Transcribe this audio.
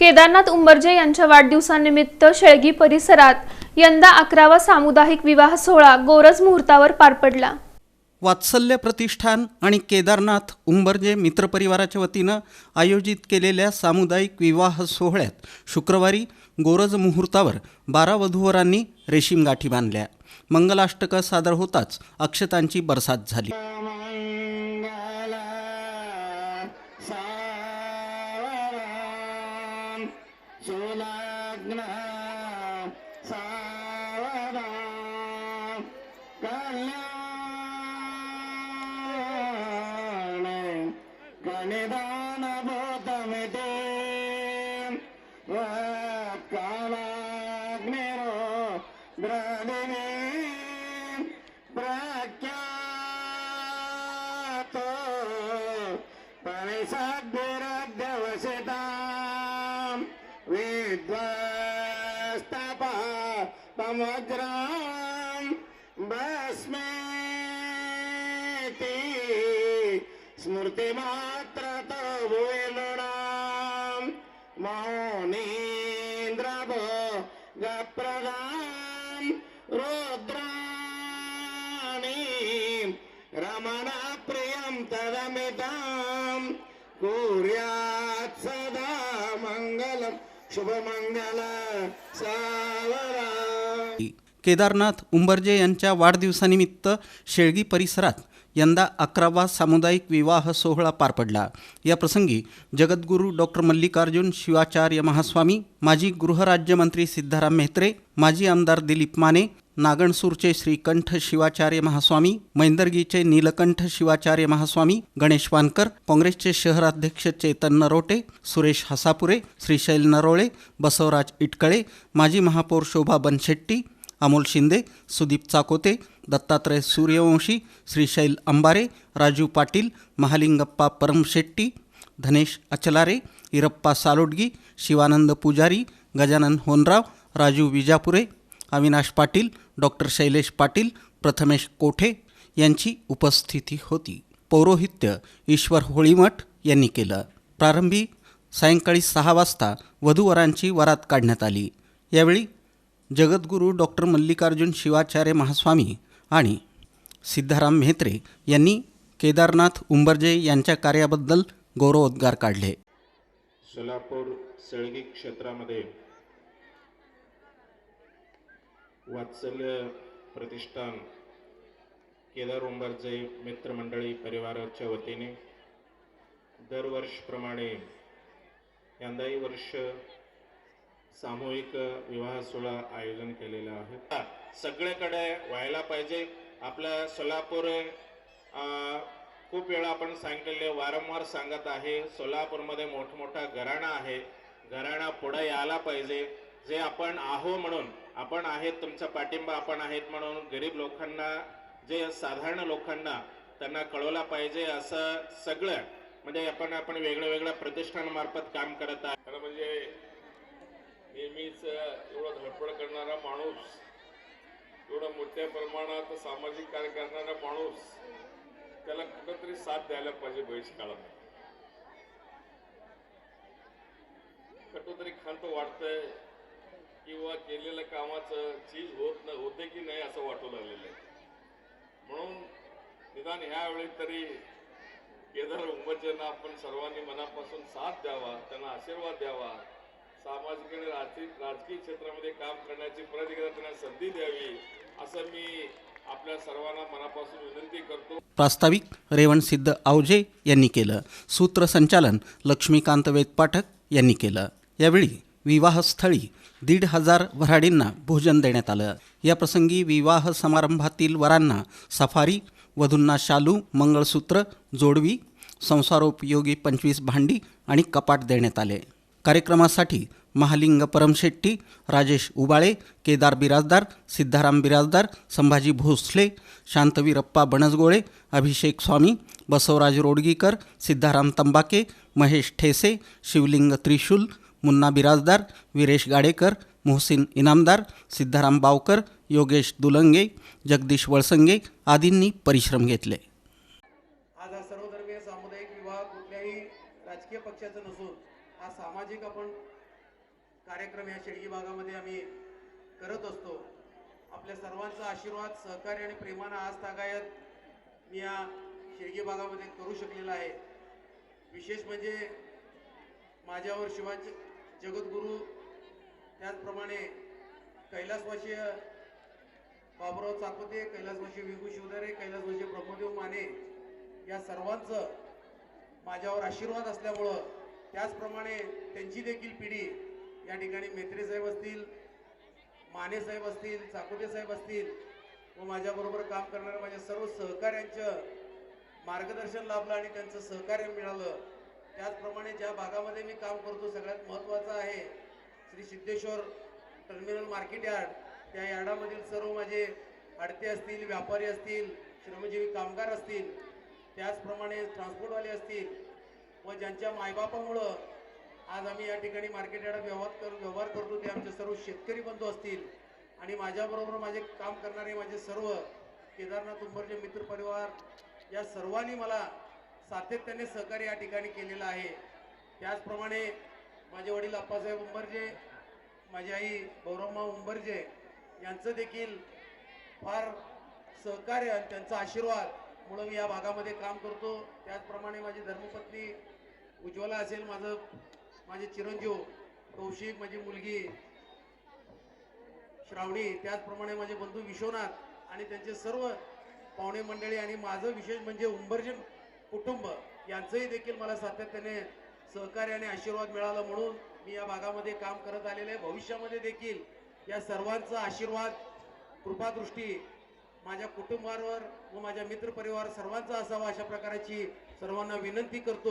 केदारनाथ उंबर्जे यांच्या वाढदिवसानिमित्त शेळगी परिसरात यंदा अकरावा सामुदायिक विवाह सोहळा गोरज मुहूर्तावर पार पडला. वात्सल्य प्रतिष्ठान आणि केदारनाथ उंबर्जे मित्रपरिवाराच्या वतीनं आयोजित केलेल्या सामुदायिक विवाह सोहळ्यात शुक्रवारी गोरज मुहूर्तावर बारा वधूवरांनी रेशीम गाठी बांधल्या. मंगलाष्टकं सादर होताच अक्षतांची बरसात झाली. सुलग्न सावधान कल्याण गणिदान भूतमिते कालाग्निरो द्रदिने प्राख्या तमग्रां भस्मेति। स्मृतिमात्रतो भूयनृणां मौनीन्द्रभो गप्रदां रुद्राणि रमणप्रियं तदमितां। कुर्या केदारनाथ उंबरजे यांच्या वाढदिवसानिमित्त शेळगी परिसरात यंदा अकरावा सामुदायिक विवाह सोहळा पार पडला. या प्रसंगी जगद्गुरू डॉक्टर मल्लिकार्जुन शिवाचार्य महास्वामी माजी गृहराज्यमंत्री सिद्धाराम म्हेत्रे माजी आमदार दिलीप माने नागणसूरचे श्रीकंठ शिवाचार्य महास्वामी मैंदर्गीचे नीलकंठ शिवाचार्य महास्वामी गणेश वानकर काँग्रेसचे शहराध्यक्ष चेतन नरोटे सुरेश हसापुरे श्रीशैल नरोळे बसवराज इटकळे माजी महापौर शोभा बनशेट्टी अमोल शिंदे सुदीप चाकोते दत्तात्रय सूर्यवंशी श्रीशैल अंबारे राजू पाटील महालिंगप्पा परमशेट्टी धनेश अचलारे इरप्पा सालोडगी शिवानंद पुजारी गजानन होनराव राजू विजापुरे अविनाश पाटील डॉक्टर शैलेश पाटील प्रथमेश कोठे यांची उपस्थिती होती. पौरोहित्य ईश्वर होळीमठ यांनी केलं. प्रारंभी सायंकाळी सहा वाजता वधूवरांची वरात काढण्यात आली. यावेळी जगद्गुरू डॉक्टर मल्लिकार्जुन शिवाचार्य महास्वामी आणि सिद्धाराम म्हेत्रे यांनी केदारनाथ उंबरजे यांच्या कार्याबद्दल गौरवोद्गार काढले. सोलापूर सळगी क्षेत्रामध्ये वात्सल्य प्रतिष्ठान केदार उंबरचे मित्रमंडळी परिवाराच्या वतीने दरवर्षप्रमाणे यंदाही वर्ष सामूहिक विवाह सोहळा आयोजन केलेलं आहे. सगळ्याकडे व्हायला पाहिजे. आपलं सोलापूर खूप वेळा आपण सांगितलेले वारंवार सांगत आहे सोलापूरमध्ये मोठमोठा घराणा आहे. घराणा पुढे यायला पाहिजे. जे आपण आहो म्हणून आपण आहेत तुमचा पाठिंबा आपण आहेत म्हणून गरीब लोकांना जे साधारण लोकांना त्यांना कळवला पाहिजे असं सगळं म्हणजे आपण आपण वेगळ्या वेगळ्या प्रतिष्ठानामार्फत काम करत आहे खरं म्हणजे नेहमीच एवढं धडपड करणारा माणूस एवढं मोठ्या प्रमाणात सामाजिक कार्य करणारा माणूस त्याला कुठंतरी साथ द्यायला पाहिजे भविष्यकाळात कुठंतरी खंत वाटतंय किंवा केलेल्या कामाचं चीज होत न होते की नाही असं वाटू लागलेलं आहे. म्हणून निदान ह्यावेळी तरी केदार उंबरच्यांना आपण सर्वांनी मनापासून साथ द्यावा त्यांना आशीर्वाद द्यावा. सामाजिक आणि राजकीय राजकीय क्षेत्रामध्ये काम करण्याची परत एकदा त्यांना संधी द्यावी असं मी आपल्या सर्वांना मनापासून विनंती करतो. प्रास्ताविक रेवणसिद्ध आवजे यांनी केलं. सूत्रसंचालन लक्ष्मीकांत वेदपाठक यांनी केलं. यावेळी विवाहस्थळी दीड हजार वऱ्हाडींना भोजन देण्यात आलं. या प्रसंगी विवाह समारंभातील वरांना सफारी वधूंना शालू मंगळसूत्र जोडवी संसारोपयोगी पंचवीस भांडी आणि कपाट देण्यात आले. कार्यक्रमासाठी महालिंग परमशेट्टी राजेश उबाळे केदार बिराजदार सिद्धाराम बिराजदार संभाजी भोसले शांतवीरप्पा बनसगोळे अभिषेक स्वामी बसवराज रोडगीकर सिद्धाराम तंबाके महेश ठेसे शिवलिंग त्रिशूल मुन्ना बिराजदार विरेश गाडेकर मोहसिन इनामदार सिद्धाराम बावकर योगेश दुलंगे जगदीश वळसंगे आदींनी परिश्रम घेतले. आज हा सर्वधर्मीय सामुदायिक विवाह कुठल्याही राजकीय पक्षाचा नसून हा सामाजिक आपण कार्यक्रम या शेळगी भागामध्ये आम्ही करत असतो. आपल्या सर्वांचा आशीर्वाद सहकार्य आणि प्रेमानं आज तागायत मी या शेळगी भागामध्ये करू शकलेला आहे. विशेष म्हणजे माझ्यावर शिवाजी जगद्गुरू त्याचप्रमाणे कैलासवासीय बाबुराव चाकोते कैलासवासी विभू शिवदारे कैलासवासी ब्रह्मदेव माने या सर्वांचं माझ्यावर आशीर्वाद असल्यामुळं त्याचप्रमाणे त्यांची देखील पिढी या ठिकाणी मेत्रे साहेब असतील माने साहेब असतील चाकोते साहेब असतील व माझ्याबरोबर काम करणाऱ्या माझ्या सर्व सहकाऱ्यांचं मार्गदर्शन लाभलं आणि त्यांचं सहकार्य मिळालं. त्याचप्रमाणे ज्या भागामध्ये मी काम करतो सगळ्यात महत्त्वाचं आहे Shri Siddheshwar terminal market yard. त्या यार्डामधील सर्व माझे आडते असतील व्यापारी असतील श्रमजीवी कामगार असतील त्याचप्रमाणे ट्रान्सपोर्टवाले असतील व ज्यांच्या मायबापामुळं आज आम्ही या ठिकाणी मार्केट यार्डात व्यवहार कर व्यवहार करतो ते आमचे सर्व शेतकरी बंधू असतील. आणि माझ्याबरोबर माझे काम करणारे माझे सर्व केदारनाथ उंबरचे मित्र परिवार या सर्वांनी मला सातत्याने सहकार्य या ठिकाणी केलेलं आहे. त्याचप्रमाणे माझे वडील अप्पासाहेब उंबरजे माझी आई गौरवमा उंबरजे यांचं देखील फार सहकार्य आणि त्यांचा आशीर्वाद म्हणून मी या भागामध्ये काम करतो. त्याचप्रमाणे माझी धर्मपत्नी उज्ज्वला असेल माझं माझे चिरंजीव कौशिक माझी मुलगी श्रावणी त्याचप्रमाणे माझे बंधू विश्वनाथ आणि त्यांचे सर्व पाहुणे मंडळी आणि माझं विशेष म्हणजे उंबरजे कुटुंब यांचंही देखील मला सातत्याने सहकार्य आणि आशीर्वाद मिळाला म्हणून मी या भागामध्ये काम करत आलेले आहे. भविष्यामध्ये देखील या सर्वांचा आशीर्वाद कृपादृष्टी माझ्या कुटुंबावर व माझ्या मित्रपरिवार सर्वांचा असावा अशा प्रकारची सर्वांना विनंती करतो.